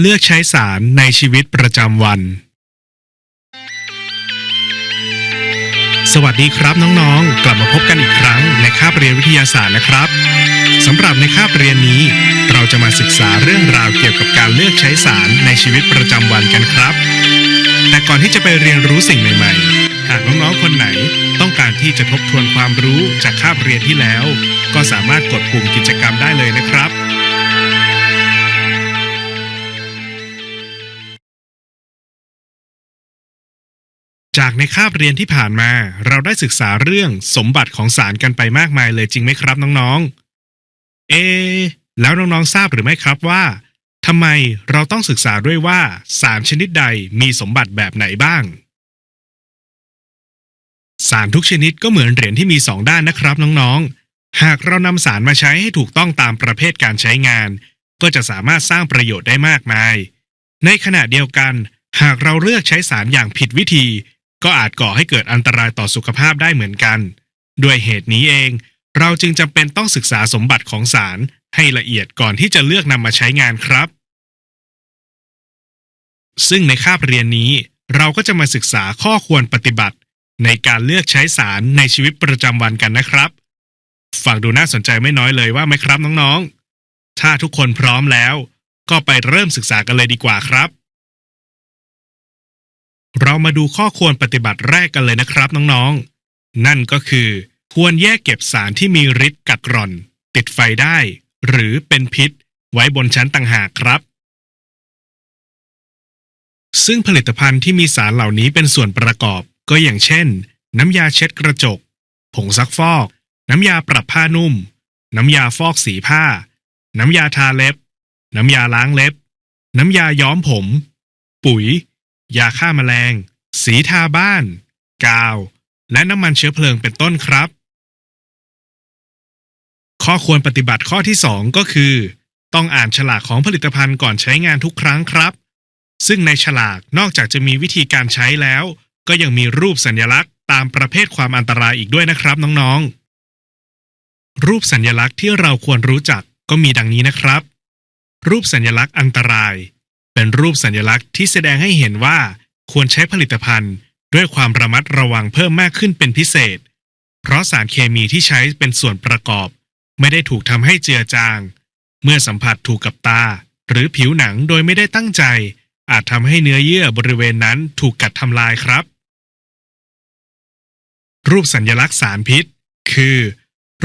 เลือกใช้สารในชีวิตประจำวัน สวัสดีครับน้องๆ กลับมาพบกันอีกครั้งในคาบเรียนวิทยาศาสตร์นะครับสำหรับในคาบเรียนนี้ เราจะมาศึกษาเรื่องราวเกี่ยวกับการเลือกใช้สารในชีวิตประจำวันกันครับ แต่ก่อนที่จะไปเรียนรู้สิ่งใหม่ๆ หากน้องๆ คนไหนต้องการที่จะทบทวนความรู้จากคาบเรียนที่แล้ว ก็สามารถกดปุ่มกิจกรรมได้เลยนะครับ จากในคาบเรียนที่ผ่านมา เราได้ศึกษาเรื่องสมบัติของสารกันไปมากมายเลยจริงไหมครับน้องๆ เอ แล้วน้องๆทราบหรือไม่ครับว่าทำไมเราต้องศึกษาด้วยว่าสารชนิดใดมีสมบัติแบบไหนบ้าง สารทุกชนิดก็เหมือนเหรียญที่มีสองด้านนะครับน้องๆ หากเรานำสารมาใช้ให้ถูกต้องตามประเภทการใช้งาน ก็จะสามารถสร้างประโยชน์ได้มากมาย ในขณะเดียวกัน หากเราเลือกใช้สารอย่างผิดวิธี ก็อาจก่อให้เกิดอันตรายต่อสุขภาพได้เหมือนกัน ด้วยเหตุนี้เอง เราจึงจำเป็นต้องศึกษาสมบัติของสารให้ละเอียดก่อนที่จะเลือกนำมาใช้งานครับ ซึ่งในคาบเรียนนี้เราก็จะมาศึกษาข้อควรปฏิบัติ ในการเลือกใช้สารในชีวิตประจำวันกันนะครับฟังดูน่าสนใจไม่น้อยเลยว่าไหมครับน้องๆ ถ้าทุกคนพร้อมแล้ว ก็ไปเริ่มศึกษากันเลยดีกว่าครับ เรามาดูข้อควรปฏิบัติแรกกันเลยนะครับน้องๆ นั่นก็คือ ควรแยกเก็บสารที่มีฤทธิ์กัดกร่อน ติดไฟได้ หรือเป็นพิษ ไว้บนชั้นต่างหากครับ ซึ่งผลิตภัณฑ์ที่มีสารเหล่านี้เป็นส่วนประกอบ ก็อย่างเช่น น้ำยาเช็ดกระจก ผงซักฟอก น้ำยาปรับผ้านุ่ม น้ำยาฟอกสีผ้า น้ำยาทาเล็บ น้ำยาล้างเล็บ น้ำยาย้อมผม ปุ๋ย ยาฆ่าแมลง สีทาบ้าน กาว และน้ำมันเชื้อเพลิงเป็นต้นครับ ข้อควรปฏิบัติข้อที่ 2 ก็คือ ต้องอ่านฉลากของผลิตภัณฑ์ก่อนใช้งานทุกครั้งครับ ซึ่งในฉลากนอกจากจะมีวิธีการใช้แล้ว ก็ยังมีรูปสัญลักษณ์ตามประเภทความอันตรายอีกด้วยนะครับน้องๆ รูปสัญลักษณ์ที่เราควรรู้จักก็มีดังนี้นะครับ รูปสัญลักษณ์อันตราย เป็นรูปสัญลักษณ์ที่แสดงให้เห็นว่าควรใช้ผลิตภัณฑ์ ด้วยความระมัดระวังเพิ่มมากขึ้นเป็นพิเศษ เพราะสารเคมีที่ใช้เป็นส่วนประกอบ ไม่ได้ถูกทำให้เจือจาง เมื่อสัมผัสถูกกับตา หรือผิวหนังโดยไม่ได้ตั้งใจ อาจทำให้เนื้อเยื่อบริเวณนั้นถูกกัดทำลายครับ รูปสัญลักษณ์สารพิษ คือ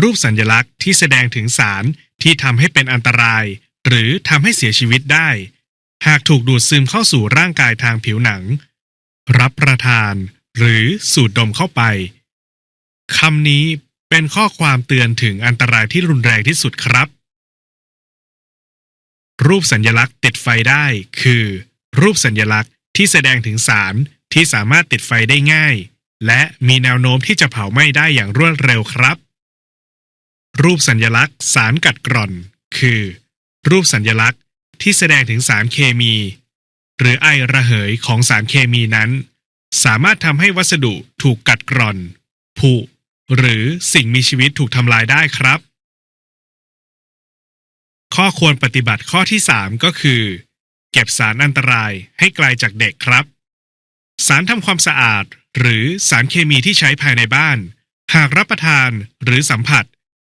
รูปสัญลักษณ์ที่แสดงถึงสารที่ทำให้เป็นอันตราย หรือทำให้เสียชีวิตได้ หากถูกดูดซึมเข้าสู่ร่างกายทางผิวหนัง รับประทาน หรือสูดดมเข้าไปคำนี้เป็นข้อความเตือนถึงอันตรายที่รุนแรงที่สุดครับ รูปสัญลักษณ์ติดไฟได้ คือ รูปสัญลักษณ์ที่แสดงถึงสารที่สามารถติดไฟได้ง่าย และมีแนวโน้มที่จะเผาไหม้ได้อย่างรวดเร็วครับ รูปสัญลักษณ์สารกัดกร่อน คือ รูปสัญลักษณ์ ที่แสดงถึงสารเคมี หรือไอระเหยของสารเคมีนั้น สามารถทำให้วัสดุถูกกัดกร่อน ผุ หรือสิ่งมีชีวิตถูกทำลายได้ครับ ข้อควรปฏิบัติข้อที่ 3 ก็คือ เก็บสารอันตรายให้ไกลจากเด็กครับ สารทำความสะอาดหรือสารเคมีที่ใช้ภายในบ้าน หากรับประทานหรือสัมผัส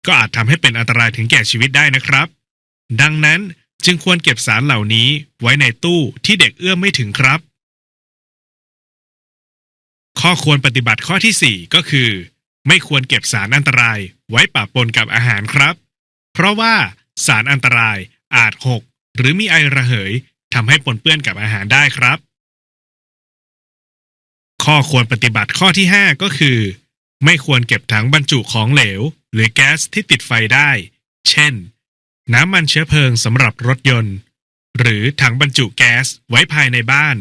ก็อาจทำให้เป็นอันตรายถึงแก่ชีวิตได้นะครับ ดังนั้น จึงควรเก็บสารเหล่านี้ไว้ในตู้ที่เด็กเอื้อมไม่ถึงครับ ข้อควรปฏิบัติข้อที่ 4 ก็คือ ไม่ควรเก็บสารอันตรายไว้ปะปนกับอาหารครับ เพราะว่าสารอันตรายอาจหก หรือมีไอระเหยทำให้ปนเปื้อนกับอาหารได้ครับ ข้อควรปฏิบัติข้อที่ 5 ก็คือ ไม่ควรเก็บถังบรรจุของเหลว หรือแก๊สที่ติดไฟได้ เช่น น้ำมันเชื้อเพลิงสำหรับรถยนต์ หรือถังบรรจุแก๊สไว้ภายในบ้าน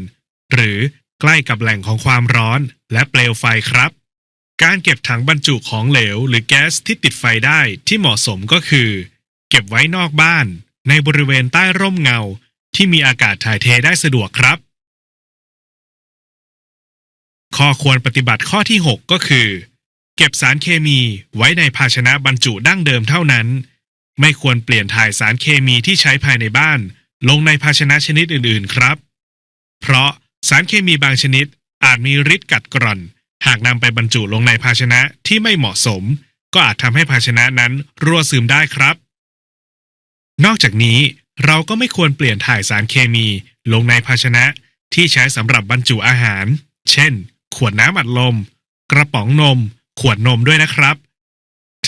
หรือใกล้กับแหล่งของความร้อนและเปลวไฟครับ การเก็บถังบรรจุของเหลว หรือแก๊สที่ติดไฟได้ที่เหมาะสมก็คือ เก็บไว้นอกบ้าน ในบริเวณใต้ร่มเงา ที่มีอากาศถ่ายเทได้สะดวกครับ ข้อควรปฏิบัติข้อที่ 6 ก็คือ เก็บสารเคมีไว้ในภาชนะบรรจุดั้งเดิมเท่านั้น ไม่ควรเปลี่ยนถ่ายสารเคมีที่ใช้ภายในบ้าน ลงในภาชนะชนิดอื่นๆครับ เพราะสารเคมีบางชนิดอาจมีฤทธิ์กัดกร่อน หากนำไปบรรจุลงในภาชนะที่ไม่เหมาะสม ก็อาจทำให้ภาชนะนั้นรั่วซึมได้ครับ นอกจากนี้เราก็ไม่ควรเปลี่ยนถ่ายสารเคมีลงในภาชนะที่ใช้สำหรับบรรจุอาหาร เช่น ขวดน้ำอัดลม กระป๋องนม ขวดนมด้วยนะครับ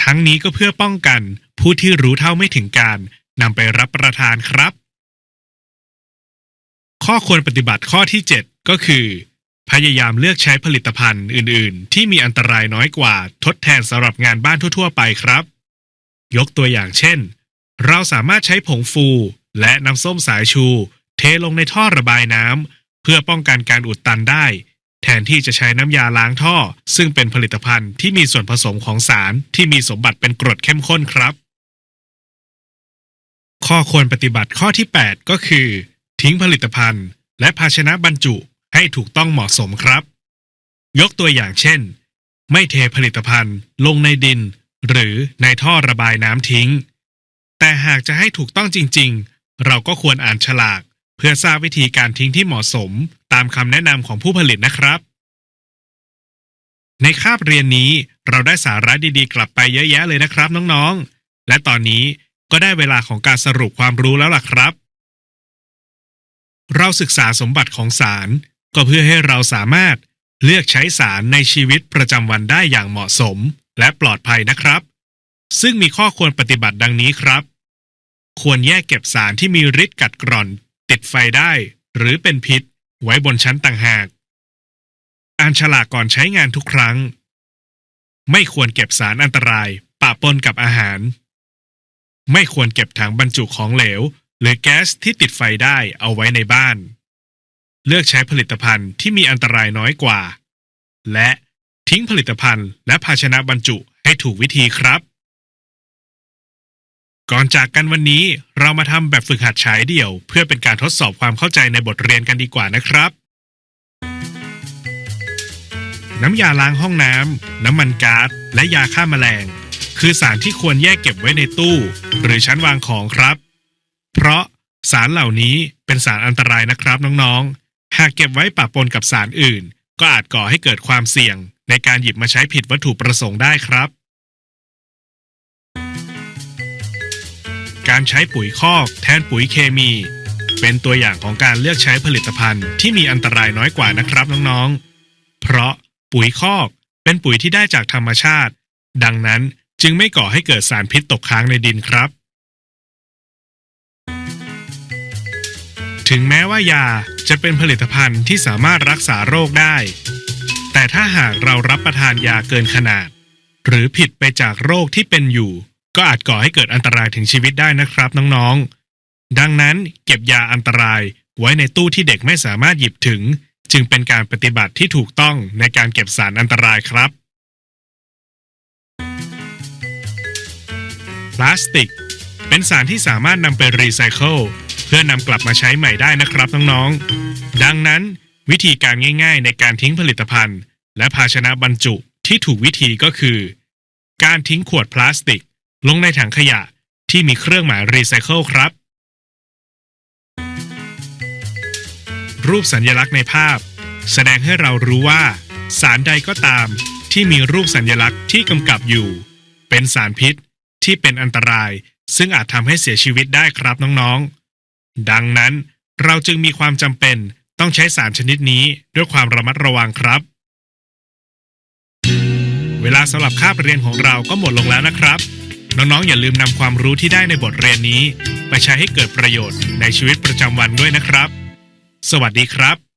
ทั้งนี้ก็เพื่อป้องกัน ผู้ที่รู้เท่าไม่ถึงการนำไปรับประทานครับ ข้อควรปฏิบัติข้อที่ 7 ก็คือ พยายามเลือกใช้ผลิตภัณฑ์อื่น ๆ ที่มีอันตรายน้อยกว่าทดแทนสำหรับงานบ้านทั่ว ๆ ไปครับ ยกตัวอย่างเช่น เราสามารถใช้ผงฟูและน้ำส้มสายชู เทลงในท่อระบายน้ำเพื่อป้องกันการอุดตันได้ แทนที่จะใช้น้ำยาล้างท่อ ซึ่งเป็นผลิตภัณฑ์ที่มีส่วนผสมของสารที่มีสมบัติเป็นกรดเข้มข้นครับ ข้อควรปฏิบัติข้อที่ 8 ก็คือ ทิ้งผลิตภัณฑ์ และภาชนะบรรจุให้ถูกต้องเหมาะสมครับ ยกตัวอย่างเช่น ไม่เทผลิตภัณฑ์ลงในดิน หรือในท่อระบายน้ำทิ้ง แต่หากจะให้ถูกต้องจริง ๆ เราก็ควรอ่านฉลาก เพื่อทราบวิธีการทิ้งที่เหมาะสม ตามคำแนะนำของผู้ผลิตนะครับ ในคาบเรียนนี้เราได้สาระดีๆ กลับไปเยอะแยะเลยนะครับน้องๆ และตอนนี้ ก็ได้เวลาของการสรุปความรู้แล้วล่ะครับ เราศึกษาสมบัติของสาร ก็เพื่อให้เราสามารถเลือกใช้สารในชีวิตประจำวันได้อย่างเหมาะสมและปลอดภัยนะครับ ซึ่งมีข้อควรปฏิบัติดังนี้ครับ ควรแยกเก็บสารที่มีฤทธิ์กัดกร่อน ติดไฟได้ หรือเป็นพิษ ไว้บนชั้นต่างหาก อ่านฉลากก่อนใช้งานทุกครั้ง ไม่ควรเก็บสารอันตรายปะปนกับอาหาร ไม่ควรเก็บถังบรรจุของเหลว หรือแก๊สที่ติดไฟได้เอาไว้ในบ้าน เลือกใช้ผลิตภัณฑ์ที่มีอันตรายน้อยกว่า และทิ้งผลิตภัณฑ์และภาชนะบรรจุให้ถูกวิธีครับ ก่อนจากกันวันนี้เรามาทำแบบฝึกหัดฉายเดี่ยว เพื่อเป็นการทดสอบความเข้าใจในบทเรียนกันดีกว่านะครับ น้ำยาล้างห้องน้ำ น้ำมันก๊าซและยาฆ่าแมลง คือสารที่ควรแยกเก็บไว้ในตู้ หรือชั้นวางของครับ เพราะสารเหล่านี้เป็นสารอันตรายนะครับน้องๆ หากเก็บไว้ปะปนกับสารอื่น ก็อาจก่อให้เกิดความเสี่ยง ในการหยิบมาใช้ผิดวัตถุประสงค์ได้ครับ การใช้ปุ๋ยคอกแทนปุ๋ยเคมี เป็นตัวอย่างของการเลือกใช้ผลิตภัณฑ์ที่มีอันตรายน้อยกว่านะครับน้องๆ เพราะปุ๋ยคอกเป็นปุ๋ยที่ได้จากธรรมชาติ ดังนั้น จึงไม่ก่อให้เกิดสารพิษตกค้างในดินครับ ถึงแม้ว่ายาจะเป็นผลิตภัณฑ์ที่สามารถรักษาโรคได้ แต่ถ้าหากเรารับประทานยาเกินขนาด หรือผิดไปจากโรคที่เป็นอยู่ ก็อาจก่อให้เกิดอันตรายถึงชีวิตได้นะครับน้องๆ ดังนั้นเก็บยาอันตรายไว้ในตู้ที่เด็กไม่สามารถหยิบถึง จึงเป็นการปฏิบัติที่ถูกต้องในการเก็บสารอันตรายครับ พลาสติก เป็นสารที่สามารถนำไปรีไซเคิลเพื่อนำกลับมาใช้ใหม่ได้นะครับน้องๆ ดังนั้นวิธีการง่ายๆ ในการทิ้งผลิตภัณฑ์ และภาชนะบรรจุที่ถูกวิธีก็คือ การทิ้งขวดพลาสติก ลงในถังขยะที่มีเครื่องหมายรีไซเคิลครับ รูปสัญลักษณ์ในภาพ แสดงให้เรารู้ว่า สารใดก็ตามที่มีรูปสัญลักษณ์ที่กำกับอยู่ เป็นสารพิษ ที่เป็นอันตราย ซึ่งอาจทำให้เสียชีวิตได้ครับน้องๆ ดังนั้นเราจึงมีความจำเป็นต้องใช้สารชนิดนี้ด้วยความระมัดระวังครับ เวลาสำหรับคาบเรียนของเราก็หมดลงแล้วนะครับ น้องๆ อย่าลืมนำความรู้ที่ได้ในบทเรียนนี้ ไปใช้ให้เกิดประโยชน์ในชีวิตประจำวันด้วยนะครับ สวัสดีครับ